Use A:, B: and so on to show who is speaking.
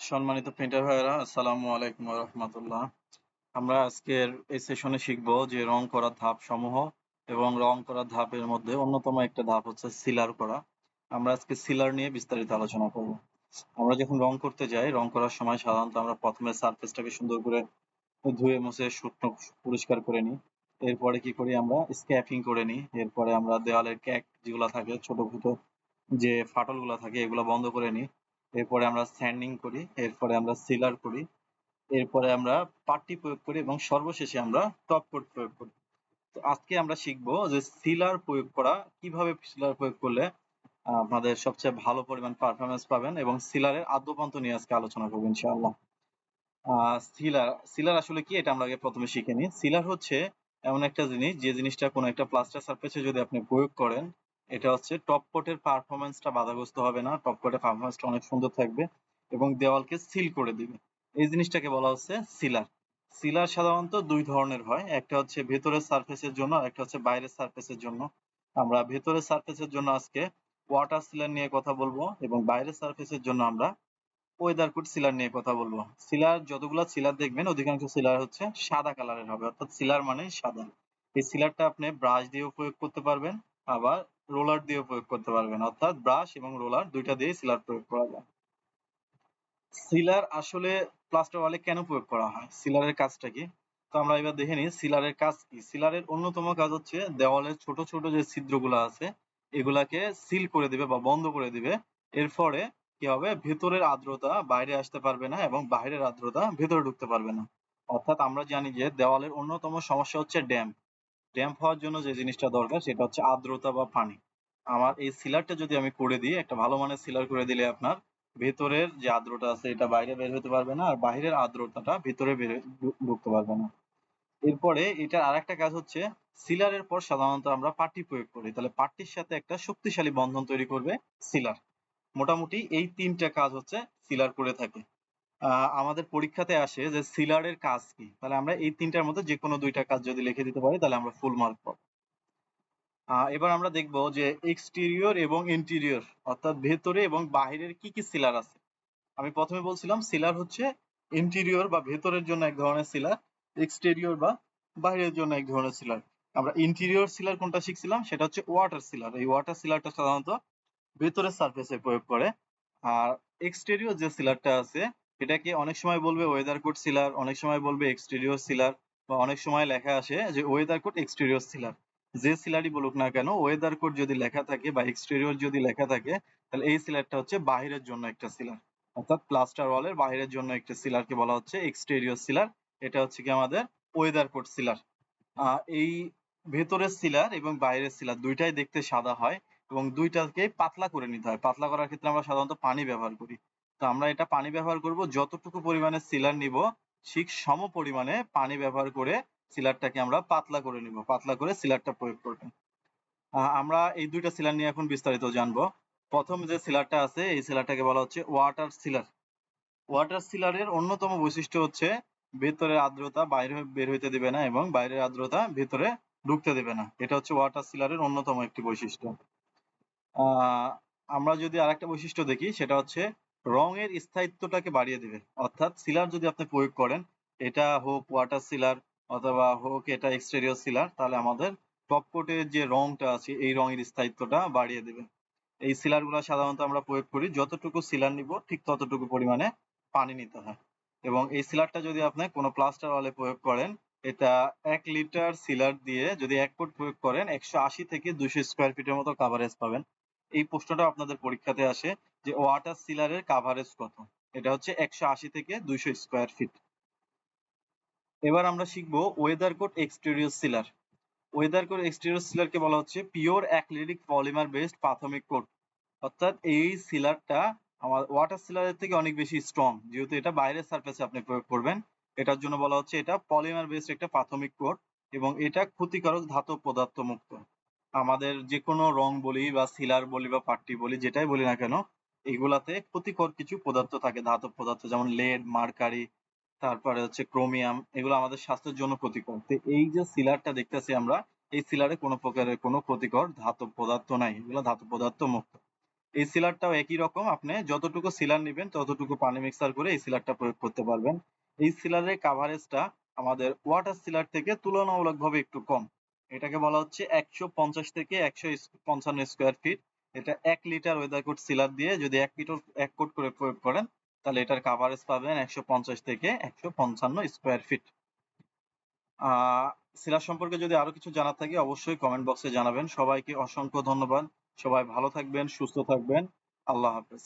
A: সম্মানিত প্রিন্টার ভাইয়েরা, আসসালামু আলাইকুম রহমতুল্লাহ। আমরা আজকের এই সেশনে শিখব যে রং করার ধাপ সমূহ এবং রং করার ধাপের মধ্যে অন্যতম একটা ধাপ হচ্ছে সিলার করা। আমরা আজকে সিলার নিয়ে বিস্তারিত আলোচনা করব। আমরা যখন রং করতে যাই, রং করার সময় সাধারণত আমরা প্রথমে সারফেসটাকে সুন্দর করে ধুয়ে মুছে শুকনো পরিষ্কার করে নিই। এরপরে কি করি আমরা? স্ক্যাপিং করে নিই। এরপরে আমরা দেওয়ালের ক্যাক যেগুলো থাকে, ছোট ছোট যে ফাটলগুলো থাকে, এগুলো বন্ধ করে নিই। এরপরে আমরা স্যান্ডিং করি, এরপরে আমরা সিলার করি, এরপরে আমরা পাট্টি প্রয়োগ করি এবং সর্বশেষে আমরা টপ কোট প্রয়োগ করি। তো আজকে আমরা শিখব যে সিলার প্রয়োগ করা, কীভাবে সিলার প্রয়োগ করলে আপনাদের সবচেয়ে ভালো পরিমাণ পারফরমেন্স পাবেন এবং সিলারের আদ্যপান্ত নিয়ে আজকে আলোচনা করব ইনশাআল্লাহ। সিলার সিলার আসলে কি? এটা আমরা আগে প্রথমে শিখে নিই। সিলার হচ্ছে এমন একটা জিনিস, যে জিনিসটা কোনো একটা প্লাস্টার সারফেসে যদি আপনি প্রয়োগ করেন এটা হচ্ছে টপ কোটের পারফরমেন্সটা বাধাগ্রস্ত হবে না। টপ কোটের পারফরমেন্সটা অনেক সুন্দর থাকবে এবং দেওয়ালকে সিল করে দিবে। এই জিনিসটাকে বলা হচ্ছে সিলার সিলার সাধারণত দুই ধরনের হয়। একটা হচ্ছে ভেতরের সারফেসের জন্য একটা হচ্ছে বাইরের সারফেসের জন্য। আমরা ভেতরের সারফেসের জন্য আজকে ওয়াটার সিলার নিয়ে কথা বলব এবং বাইরের সারফেসের জন্য আমরা ওয়েদার কোট সিলার নিয়ে কথা বলব। সিলার যতগুলো সিলার দেখবেন, অধিকাংশ সিলার হচ্ছে সাদা কালারের হবে, অর্থাৎ সিলার মানে সাদা। এই সিলারটা আপনি ব্রাশ দিয়েও প্রয়োগ করতে পারবেন, আবার রোলার দিয়ে প্রয়োগ করতে পারবেন। অর্থাৎ ব্রাশ এবং রোলার দুইটা দিয়ে সিলার প্রয়োগ করা যায়। সিলার আসলে প্লাস্টার ওয়ালে কেন প্রয়োগ করা হয়? সিলারের কাজটা কি? তো আমরা এবার দেখে নিই সিলারের কাজ কি। সিলারের অন্যতম কাজ হচ্ছে দেওয়ালের ছোট ছোট যে ছিদ্রগুলো আছে, এগুলাকে সিল করে দিবে বা বন্ধ করে দিবে। এর ফলে কি হবে? ভেতরের আর্দ্রতা বাইরে আসতে পারবে না এবং বাইরের আর্দ্রতা ভেতরে ঢুকতে পারবে না। অর্থাৎ আমরা জানি যে দেওয়ালের অন্যতম সমস্যা হচ্ছে ড্যাম্প ড্যাম্প হওয়ার জন্য যে জিনিসটা দরকার সেটা হচ্ছে আর্দ্রতা বা পানি। আমার এই সিলারটা যদি আমি করে দিই, একটা ভালো মানের সিলার করে দিলে আপনার ভেতরের যে আর্দ্রতা আছে এটা বাইরে বের হতে পারবে না, আর বাইরের আর্দ্রতাটা ভেতরে বের ঢুকতে পারবে না। এরপরে এটার আরেকটা কাজ হচ্ছে, সিলারের পর সাধারণত আমরা পাট্টি প্রয়োগ করি। তাহলে পাট্টির সাথে একটা শক্তিশালী বন্ধন তৈরি করবে সিলার। মোটামুটি এই তিনটা কাজ হচ্ছে সিলার করে থাকে। আমাদের পরীক্ষাতে আসে যে সিলারের কাজ কি? তাহলে আমরা এই তিনটার মধ্যে যে কোনো দুইটা কাজ যদি লিখে দিতে পারি, তাহলে আমরা ফুল মার্ক পাবো। এবার আমরা দেখব যে এক্সটেরিয়র এবং ইন্টেরিয়র অর্থাৎ ভেতরে এবং বাহিরের কি কি সিলার আছে। আমি প্রথমে বলছিলাম সিলার হচ্ছে ইন্টেরিয়র বা ভেতরের জন্য এক ধরনের সিলার এক্সটেরিয়র বা বাইরের জন্য এক ধরনের সিলার আমরা ইন্টেরিয়র সিলার কোনটা শিখছিলাম? সেটা হচ্ছে ওয়াটার সিলার এই ওয়াটার সিলারটা সাধারণত ভেতরের সারফেসে প্রয়োগ করে। আর এক্সটেরিয়র যে সিলারটা আছে এটাকে অনেক সময় বলবে ওয়েদার কোট সিলার অনেক সময় বলবে এক্সটেরিয়র সিলার বা অনেক সময় লেখা আসে যে ওয়েদার কোট এক্সটেরিয়র সিলার যে সিলারই বলুক না কেন ওয়েদার কোড যদি লেখা থাকে বা এক্সটেরিয়র যদি লেখা থাকে, তাহলে এই সিলারটা হচ্ছে বাহিরের জন্য একটা সিলার অর্থাৎ প্লাস্টার ওয়ালের বাহিরের জন্য একটা সিলারকে বলা হচ্ছে এক্সটেরিয়র সিলার এটা হচ্ছে কি আমাদের ওয়েদার কোড সিলার এই ভেতরের সিলার এবং বাইরের সিলার দুইটাই দেখতে সাদা হয় এবং দুইটাকে পাতলা করে নিতে হয়। পাতলা করার ক্ষেত্রে আমরা সাধারণত পানি ব্যবহার করি। তো আমরা এটা পানি ব্যবহার করব। যতটুকু পরিমাণে সিলার নিব, ঠিক সম পরিমাণে পানি ব্যবহার করে সিলারটাকে আমরা পাতলা করে নিব, পাতলা করে সিলারটা প্রয়োগ করব। আমরা এই দুইটা সিলার নিয়ে এখন বিস্তারিত জানব। প্রথম যে সিলারটা আছে, এই সিলারটাকে বলা হচ্ছে ওয়াটার সিলার। ওয়াটার সিলারের অন্যতম বৈশিষ্ট্য হচ্ছে ভেতরের আর্দ্রতা বাইরে বের হইতে দেবে না এবং বাইরের আর্দ্রতা ভেতরে ঢুকতে দেবে না। এটা হচ্ছে ওয়াটার সিলারের অন্যতম একটি বৈশিষ্ট্য। আমরা যদি আরেকটা বৈশিষ্ট্য দেখি, সেটা হচ্ছে রঙের স্থায়িত্বটাকে বাড়িয়ে দিবে। অর্থাৎ সিলার যদি আপনি প্রয়োগ করেন, এটা হোক ওয়াটার সিলার অথবা হোক এটা এক্সটেরিয়র সিলার তাহলে আমাদের টপ কোটের যে রংটা আছে, এই রঙের স্থায়িত্বটা বাড়িয়ে দেবে। এই সিলারগুলা সাধারণত আমরা প্রয়োগ করি, যতটুকু সিলার নিব, ঠিক ততটুকু পরিমাণে পানি নিতে হয়। এবং এই সিলারটা যদি আপনি কোনো প্লাস্টার ওয়ালে প্রয়োগ করেন, এটা এক লিটার সিলার দিয়ে যদি এক ফুট প্রয়োগ করেন, একশো আশি থেকে দুশো স্কোয়ার ফিটের মতো কাভারেজ পাবেন। এই প্রশ্নটা আপনাদের পরীক্ষাতে আসে যে ওয়াটার সিলারের কাভারেজ কত? এটা হচ্ছে একশো আশি থেকে দুইশো স্কোয়ার ফিট এবার আমরা শিখব weather coat exterior sealer weather coat exterior সিলারকে বলা হচ্ছে পিওর অ্যাক্রিলিক পলিমার বেসড প্রাথমিক কোট অর্থাৎ এই সিলারটা আমার ওয়াটার সিলারের থেকে অনেক বেশি স্ট্রং যেহেতু এটা বাইরের সারফেসে আপনি প্রয়োগ করবেন। এটার জন্য বলা হচ্ছে এটা পলিমার বেসড একটা প্রাথমিক কোট এবং এটা ক্ষতিকারক ধাতব পদার্থ মুক্ত আমাদের যে কোনো রং বলি বা সিলার বলি বা পাট্টি বলি, যেটাই বলি না কেন, এগুলাতে ক্ষতিকর কিছু পদার্থ থাকে, ধাতব পদার্থ যেমন লেড মার্কারি তারপরে হচ্ছে ক্রোমিয়াম এগুলো আমাদের স্বাস্থ্যের জন্য ক্ষতিকর তো এই যে সিলারটা দেখতেছি আমরা, এই সিলারে কোনো প্রকারের কোনো ক্ষতিকর ধাতব পদার্থ নাই, এগুলো ধাতব পদার্থ মুক্ত এই সিলারটাও একই রকম, আপনি যতটুকু সিলার নিবেন, ততটুকু পানি মিক্সার করে এই সিলারটা প্রয়োগ করতে পারবেন। এই সিলারের কাভারেজটা আমাদের ওয়াটার সিলার থেকে তুলনামূলকভাবে একটু কম। এটাকে বলা হচ্ছে ১৫০ থেকে ১৫৫ স্কোয়ার ফিট। এটা ১ লিটার ওয়েদার কোট সিলার দিয়ে যদি ১ মিটার ১ কোট করে প্রয়োগ করেন তাহলে এটার কাভারেজ পাবেন ১৫০ থেকে ১৫৫ স্কোয়ার ফিট। সিলার সম্পর্কে যদি আরও কিছু জানার থাকে অবশ্যই কমেন্ট বক্সে জানাবেন। সবাইকে অসংখ্য ধন্যবাদ। সবাই ভালো থাকবেন, সুস্থ থাকবেন। আল্লাহ হাফেজ।